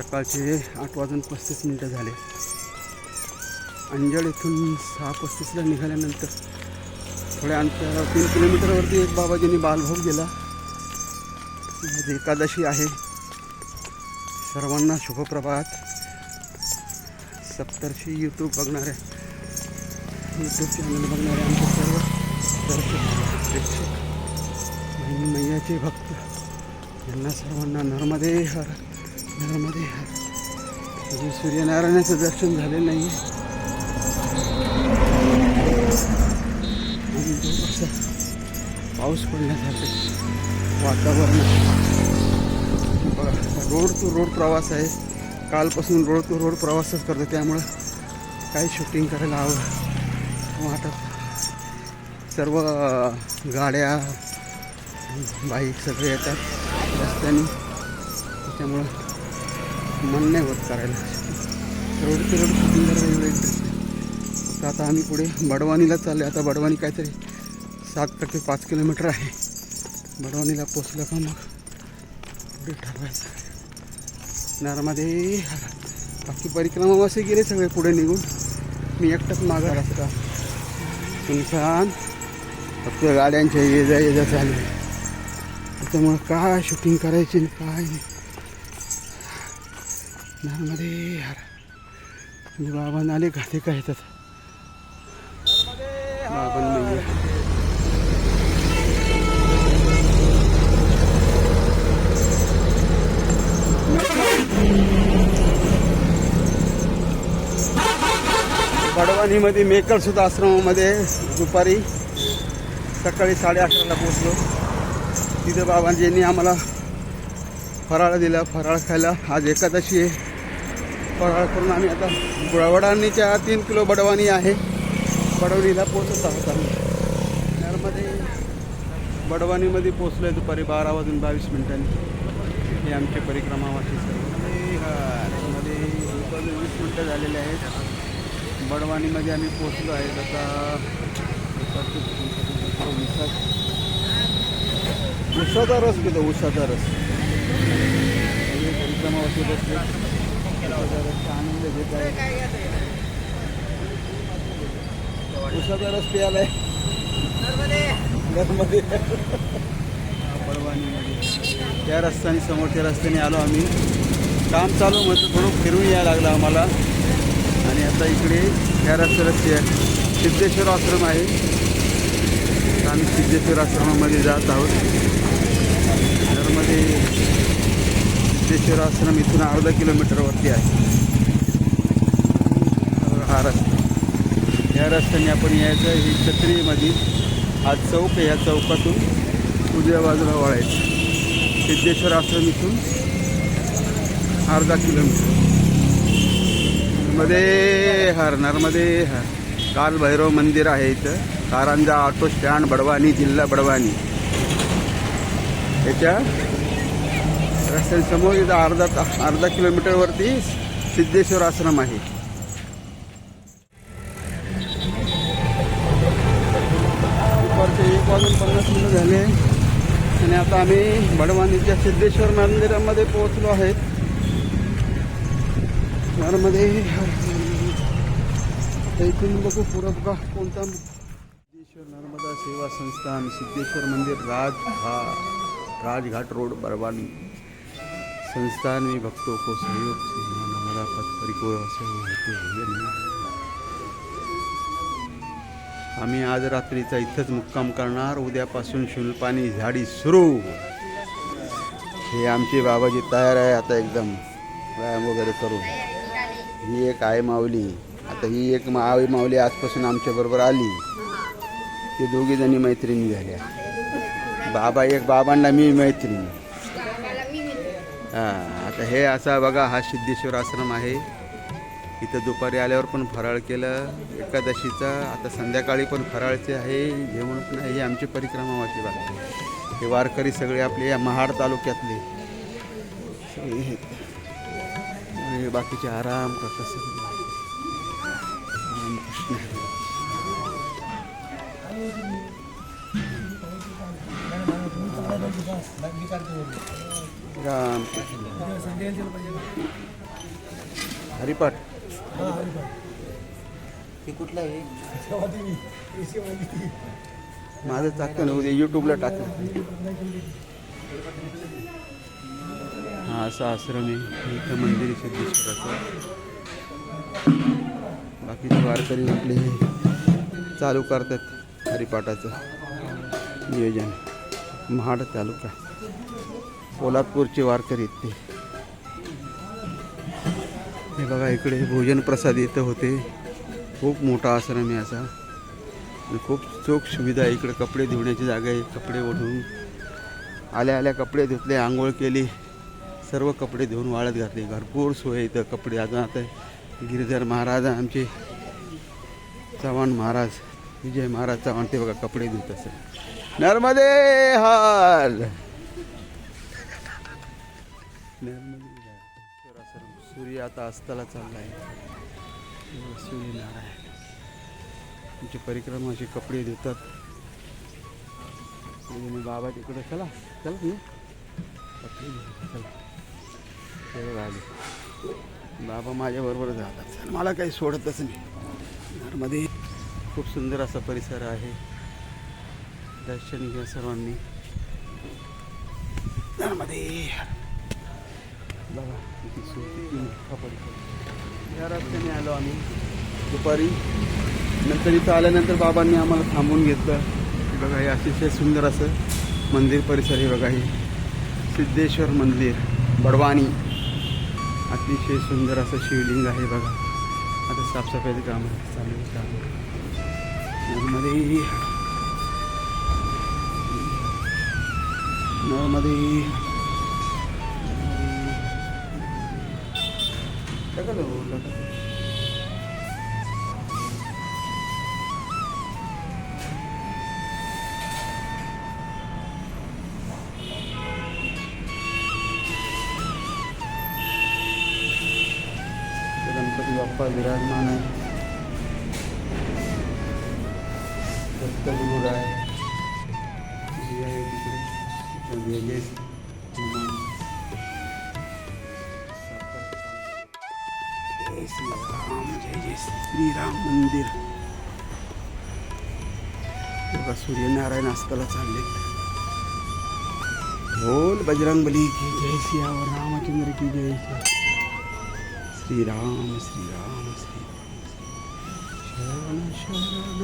सकाळचे आठ वाजून पस्तीस मिनटं झाले. अंजळ इथून सहा पस्तीसला निघाल्यानंतर थोड्या अंतरावर तीन किलोमीटरवरती एक बाबाजींनी बालभोग दिला. एकादशी आहे. सर्वांना शुभप्रभात सप्तर्षी यूट्यूब बघणाऱ्या यूट्यूब चॅनल बघणाऱ्या आमचे सर्व दर्शक प्रेक्षक आणि मैयाचे भक्त यांना सर्वांना नर्मदे हर नर्मदे अजून सूर्यनारायणाचं दर्शन झालेलं नाही आणि पाऊस पडण्यासारखं वातावरण बघा रोड टू रोड प्रवास आहे. कालपासून रोड टू रोड प्रवासच करतो त्यामुळं काही शूटिंग करायला आवड वाटत सर्व गाड्या बाईक सगळे येतात रस्त्याने. त्याच्यामुळं मन नाही होत करायला. रोड ते रोड शूटिंग तर आता आम्ही पुढे बडवानीला चाललो आता बडवानी काहीतरी सात टक्के पाच किलोमीटर आहे. बडवानीला पोचलं का मग? पुढे ठरवायचं. नारमध्ये बाकी परिक्रमा असे गेले सगळे पुढे निघून. मी एकटाच मागा रस्ता सुनसान फक्त गाड्यांच्या ये जा ये जा चालू आहे. त्याच्यामुळं काय शूटिंग करायची काय नाही. नर्मदे हर म्हणजे बाबा आले घाते काय येतात? बाबा नाही बडवानीमध्ये आश्रमामध्ये दुपारी सकाळी साडे अकराला पोचलो तिथं बाबांजींनी आम्हाला फराळ दिला. फराळ खायला आज एकादशी आहे. फराळ करून आम्ही आता बडवानीच्या तीन किलो बडवानी आहे. बडवणीला पोचत आहोत आम्ही. त्यामध्ये बडवानीमध्ये पोचलो आहे दुपारी बारा वाजून बावीस मिनिटांनी. हे आमची परिक्रमा वाटली मध्ये एक वीस मिनटं झालेले आहेत. बडवानीमध्ये आम्ही पोचलो आहे. आता उसात उसाचा रस घेतो उसाचा रस. सगळे परिक्रमावासी बसले उसाचा आनंद घेत आहे उसाचा रस प्यायला आहे घरमध्ये त्या रस्त्याने समोरच्या रस्त्याने आलो. आम्ही काम चालू म्हणजे थोडं फिरून यायला लागलं आम्हाला आणि आता इकडे त्या रस्त्याला सिद्धेश्वर आश्रम आहे आम्ही सिद्धेश्वर आश्रमामध्ये जात आहोत त्यामध्ये सिद्धेश्वर आश्रम इथून अर्धा किलोमीटरवरती आहे. हा रस्ता. या रस्त्याने आपण यायचं ही छत्रीमध्ये हा चौक या चौकातून उजव्या बाजूला वळायचं. सिद्धेश्वर आश्रम इथून अर्धा किलोमीटर. मध्ये हर नर्मदे हर. काल भैरव मंदिर आहे इथं. कारंजा ऑटो स्टँड बडवानी जिल्हा बडवानी. त्याच्या रस्त्यासमोर इथं अर्धा अर्धा किलोमीटरवरती सिद्धेश्वर आश्रम आहे. दुपारचे एक वाजून पन्नास मिनिट झाले. आणि आता आम्ही बडवानीच्या सिद्धेश्वर मंदिरामध्ये पोहोचलो आहे. मध्ये इथून बघू पुढं का कोणता सिद्धेश्वर नर्मदा सेवा संस्थान सिद्धेश्वर मंदिर राज हा राजघाट रोड बरवानी संस्थान में भक्तों को सहयोग से मां पथ परिपूर्ण होते हुए आम्ही आज रात्रीचा इथंच मुक्काम करणार उद्यापासून शुल्पानी झाडी सुरू। हे आमचे बाबाजी तयार आहे आता एकदम व्यायाम वगैरे करून. ही एक आई माऊली. आता ही एक आई माऊली आजपासून आमच्या बरोबर आली. ते दोघी जणी मैत्रिणी झाल्या. बाबा एक बाबांना मी मैत्रीण. हां आता हे असा बघा हा सिद्धेश्वर आश्रम आहे. इथं दुपारी आल्यावर पण फराळ केलं. एकादशीचा आता संध्याकाळी पण फराळचे आहे. जेवण पण आहे. ही आमची परिक्रमा हो वाची बघा हे वारकरी सगळे आपले या महाड तालुक्यातले. सगळे बाकीचे आराम करतात रामकृष्ण. हरिपाठ। ते कुठलं आहे? माझं टाकतो ना उद्या यूट्यूबला टाकतो. हा असा आश्रम आहे. इथं मंदिर सिद्धेश्वराचं. बाकीचे वारकरी आपले चालू करतात हरिपाठाचं नियोजन. महाड तालुका. पोलादपूरचे वारकरी ते. हे बघा इकडे भोजन प्रसाद इथं होते. खूप मोठा आश्रम आहे असा. खूप चोख सुविधा आहे. इकडे कपडे धुण्याची जागा आहे. कपडे ओढून. आल्या आल्या कपडे धुतले आंघोळ केली. सर्व कपडे धुवून वाळत घातले. भरपूर सोय इथं कपडे. अजून आता गिरिधर महाराज आमचे. चव्हाण महाराज. विजय महाराज चव्हाण ते बघा कपडे धुत असत नर्मदे नर्मदे हाल. सूर्य आता अस्ताला चालला आहे सूर्यनारायण तुमची परिक्रमा अशी कपडे देतात आणि बाबा तिकडे चला चला तुम्ही कपडे चला ते आले बाबा माझ्याबरोबर जातात. मला काही सोडतच नाही. घरमध्ये खूप सुंदर असा परिसर आहे. दर्शन घ्या सर्वांनी. मध्ये बघा किती सु किती मोठा परिसर या रस्त्याने आलो आम्ही. दुपारी नंतर इथं आल्यानंतर बाबांनी आम्हाला थांबवून घेतलं. बघा हे अतिशय सुंदर असं मंदिर परिसर हे बघा हे. सिद्धेश्वर मंदिर बडवानी. अतिशय सुंदर असं शिवलिंग आहे बघा. आता साफसफाईचं काम आहे चालू आहे काम. नर्मदे नर्मदे टाका तो, टाका. गणपती बाप्पा विराजमान आहे दत्तगुरू आहे श्रीराम मंदिर बघा सूर्यनारायण अस्ताला चालले बोल बजरंग बली की जय सियावर रामचंद्र की जय श्रीराम श्रीराम श्रीराम. शरण शरण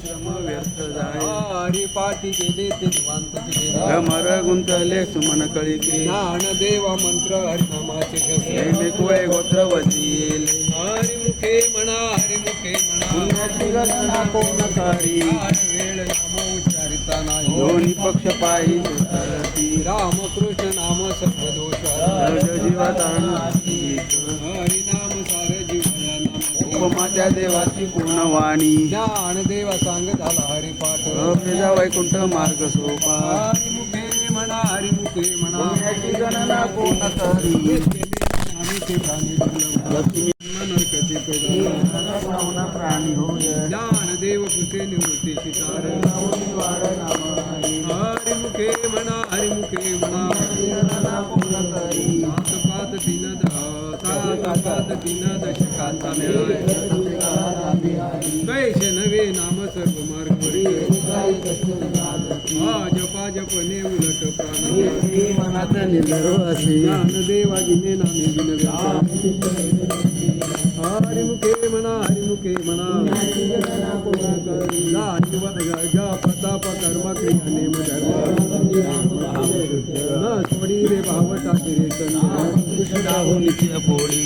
श्रम व्यर्थ जाय हरी पाठी गेले ते निवांत गेले भ्रमर गुंतले सुमन कळिके. ज्ञान देवा मंत्र हरिनामाचे शस्त्र मेकुळे गोत्र वजील हरी मुखे म्हणा हरी मुखे म्हणा कोण करी वेळ नाही. दोन्ही पक्ष पायी रामकृष्ण नाम सर्व दोष सर्व जीवात त्या देवाची पूर्ण वाणी ज्ञान देवा सांग झाला हरी पाठ अभेदा वैकुंठ मार्ग सोपा. हरी मुखे म्हणा हरी मुखे म्हणा गणना कोण करी प्राणी दुर्लभ लक्ष्मी नरकती पैदा पाहुणा प्राणी होय. ज्ञान देव कुठे निवृत्ती शितार हरी मुखे म्हणा हरी मुखे म्हणा. सात पात तीन दहा सात पात तीन दशकांचा मेळा कैसे नवे नाम सर्व मार्ग जपा जपने उलट प्राण देवा नामे विनवे हरी मुखे म्हणा हरी मुखे म्हणा प्रताप कर्म क्रिया नेम धर्म न सोडी रे भाव टाके रे चंद्र राहू नित्य पोळी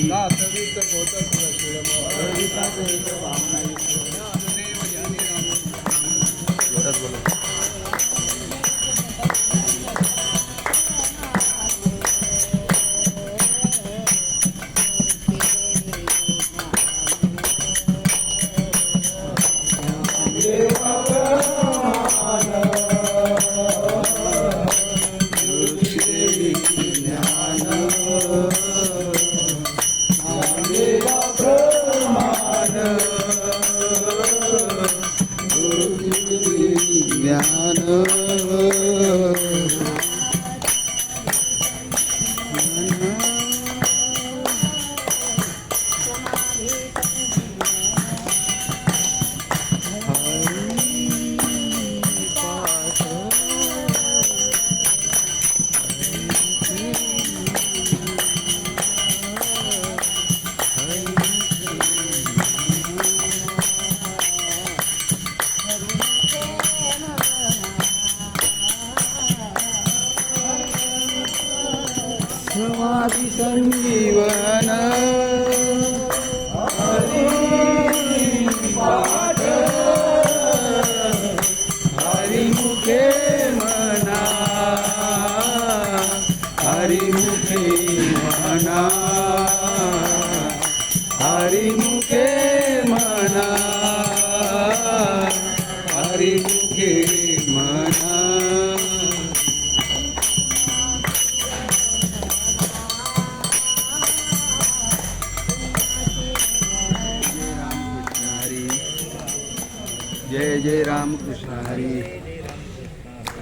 네. रामकृष्ण राम हरी।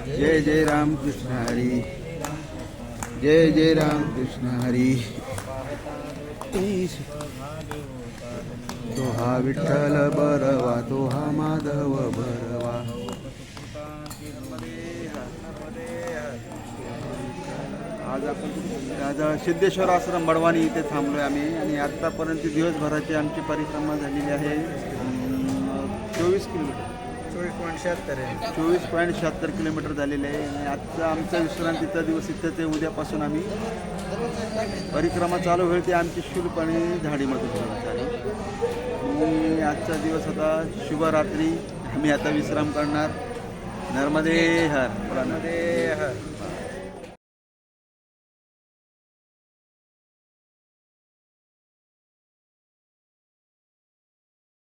जय जय रामकृष्ण हरी। जय जय रामकृष्ण हरी। तो हा विठ्ठल बरवा तो हा माधव बरवा। आज आपण आज सिद्धेश्वर आश्रम बडवानी इथे थांबलो आहे आम्ही आणि आत्तापर्यंत दिवसभराची आमची परिक्रमा झालेली आहे चोवीस किलोमीटर. चोवीस पॉईंट शहात्तर आहे. चोवीस पॉईंट शहात्तर किलोमीटर झालेले आहे. आणि आजचा आमचा विश्रांतीचा दिवस इथंच आहे. उद्यापासून आम्ही परिक्रमा चालू होईल ते आमची शुल्कपणे झाडीमध्ये होणार चालू आणि आजचा दिवस आता शुभरात्री. आम्ही आता विश्राम करणार. नर्मदे हर. नर्मदे हर.